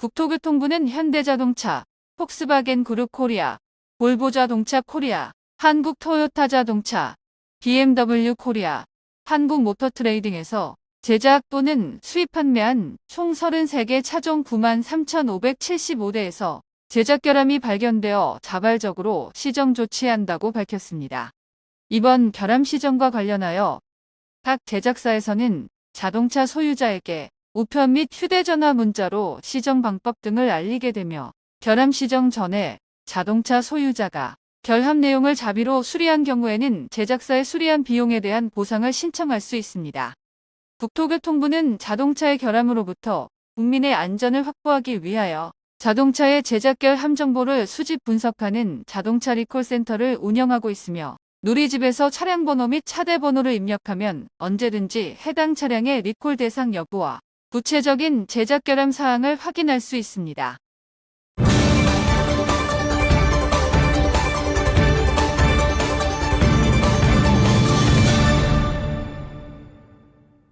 국토교통부는 현대자동차, 폭스바겐 그룹 코리아, 볼보자동차 코리아, 한국 토요타 자동차, BMW 코리아, 한국 모터 트레이딩에서 제작 또는 수입 판매한 총 33개 차종 9만 3,575대에서 제작 결함이 발견되어 자발적으로 시정 조치한다고 밝혔습니다. 이번 결함 시정과 관련하여 각 제작사에서는 자동차 소유자에게 우편 및 휴대전화 문자로 시정 방법 등을 알리게 되며 결함 시정 전에 자동차 소유자가 결함 내용을 자비로 수리한 경우에는 제작사의 수리한 비용에 대한 보상을 신청할 수 있습니다. 국토교통부는 자동차의 결함으로부터 국민의 안전을 확보하기 위하여 자동차의 제작결 함 정보를 수집 분석하는 자동차 리콜 센터를 운영하고 있으며 누리집에서 차량 번호 및 차대 번호를 입력하면 언제든지 해당 차량의 리콜 대상 여부와 구체적인 제작 결함 사항을 확인할 수 있습니다.